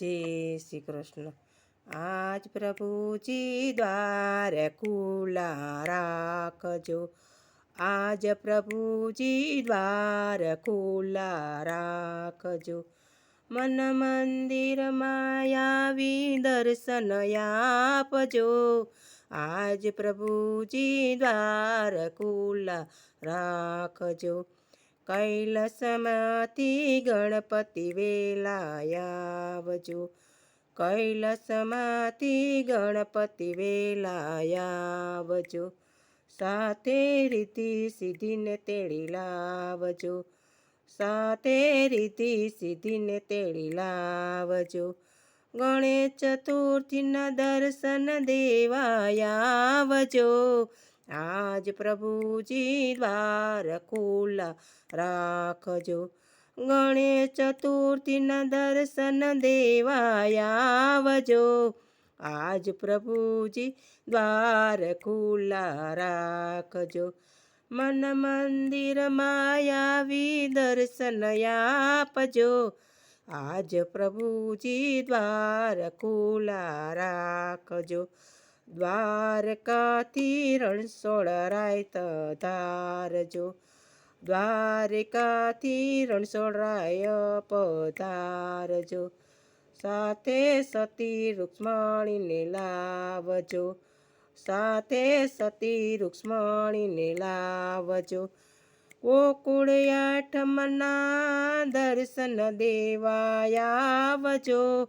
જય શ્રી કૃષ્ણ. આજ પ્રભુજી દ્વારે ખુલ્લા રાખજો. આજ પ્રભુજી દ્વાર ખુલ્લા રાખજો. મન મંદિર માયાવી દર્શન આપજો. આજ પ્રભુજી દ્વાર ખુલ્લા રાખજો. કૈલાસમાંથી ગણપતિ વેલાયાવજો કૈલસમાંથી ગણપતિ વેલાયાવજો સાથે રીતિ સીધીને તેડી લાવજો. સાથે રીતિ સીધીને તેડી લાવજો. ગણેશ ચતુર્થીના દર્શન દેવાયાવજો આજ પ્રભુજી દ્વાર ખુલ્લા રાખજો. ગણેશ ચતુર્થીના દર્શન દેવાયાવજો આજ પ્રભુજી દ્વાર ખુલ્લા રાખજો. મન મંદિર માયાવી દર્શન આપજો. આજ પ્રભુજી દ્વાર ખુલ્લા રાખજો. દ્વારકાથી રણછોડરાય ધારજો દ્વારકાથી રણછોડરાય પધારજો સાથે સતી રૂક્ષ્મણીને લાવજો. સાથે સતી રૂક્ષ્મણીને લાવજો. ગોકુળ દર્શન દેવાયાવજો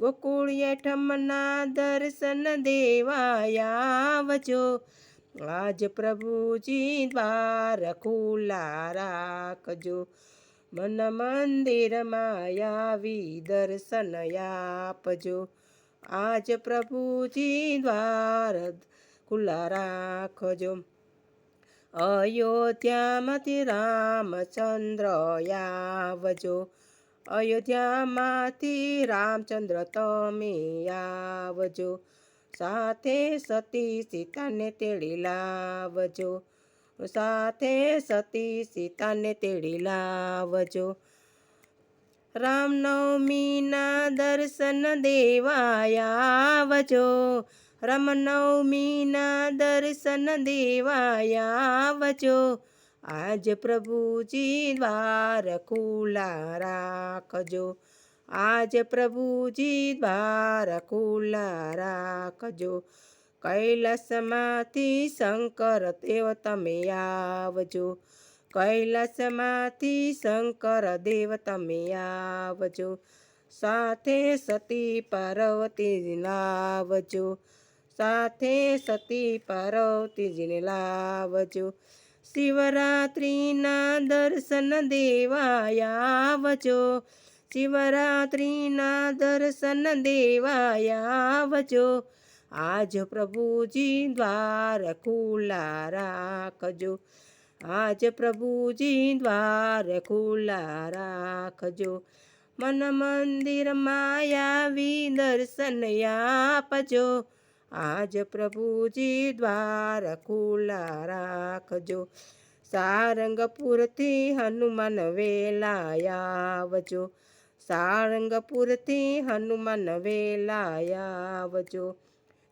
ગોકુળ આઠમના દર્શન દેવાયાવજો આજ પ્રભુજી દ્વાર ખુલ્લા રાખજો. મન મંદિરમાં આવી દર્શન આપજો. આજ પ્રભુજી દ્વાર ખુલ્લા રાખજો. અયોધ્યામાંથી રામચંદ્ર આવજો. અયોધ્યામાંથી રામચંદ્ર તમે આવજો. સાથે સતી સીતાને તેડી લાવજો. સાથે સતી સીતાને તેડી લાવજો. રામનવમીના દર્શન દેવાયાવજો રામનવમીના દર્શન દેવાયાવજો આજ પ્રભુજી દ્વાર ખુલ્લા રાખજો. આજ પ્રભુજી દ્વાર ખુલ્લા રાખજો. કૈલાસમાંથી શંકર દેવ તમે આવજો. કૈલાસમાંથી શંકર દેવ તમે આવજો. સાથે સતી પાર્વતીજી લાવજો. સાથે સતી પાર્વતીજીને લાવજો. શિવરાત્રિના દર્શન દેવાયાવજો શિવરાત્રિના દર્શન દેવાયાવજો આજ પ્રભુજી દ્વાર ખુલ્લા રાખજો. આજ પ્રભુજી દ્વાર ખુલ્લા રાખજો. મન મંદિર માયાવી દર્શન આપજો. આજ પ્રભુજી દ્વાર ખુલ્લા રાખજો. સારંગપુરથી હનુમાન વેલાયાવજો સારંગપુરથી હનુમાન વેલાયાવજો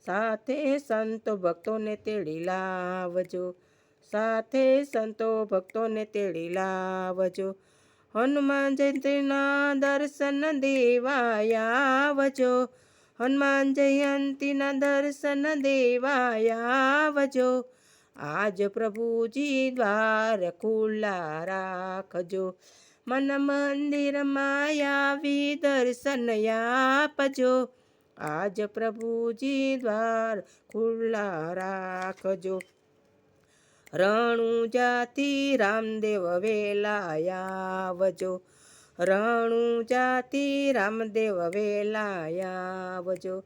સાથે સંતો ભક્તોને તેડી લાવજો. સાથે સંતો ભક્તોને તેડી લાવજો. હનુમાન જયંતીના દર્શન દેવાયાવજો હનુમાન જયંતીના દર્શન દેવાયાવજો આજ પ્રભુજી દ્વાર ખુલ્લા રાખજો. મન મંદિરમાં આવી દર્શન આપજો. આજ પ્રભુજી દ્વાર ખુલ્લા રાખજો. રણુજાથી રામદેવ વેલાયાવજો રણુજાથી રામદેવ વેલાયાવજો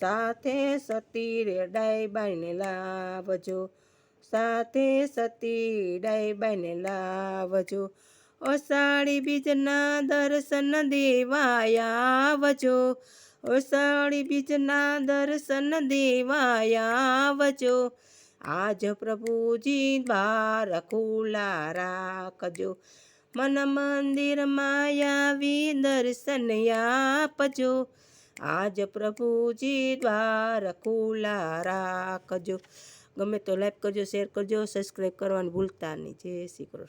સાથે સતી રેડાઈ બાઈને લાવજો. સાથે સતી ડાઈબાઈને લાવજો. અષાઢી બીજના દર્શન દેવાયાવજો અષાઢી બીજના દર્શન દેવાયાવજો આજ પ્રભુજી દ્વાર ખુલા રાખજો. મન મંદિરમાં આવી દર્શન આપજો. આજ પ્રભુજી દ્વાર ખુલા રાખજો. ગમે તો લાઈક કરજો શેર કરજો સબસ્ક્રાઈબ કરવાનું ભૂલતા નહીં. જય શ્રી કૃષ્ણ.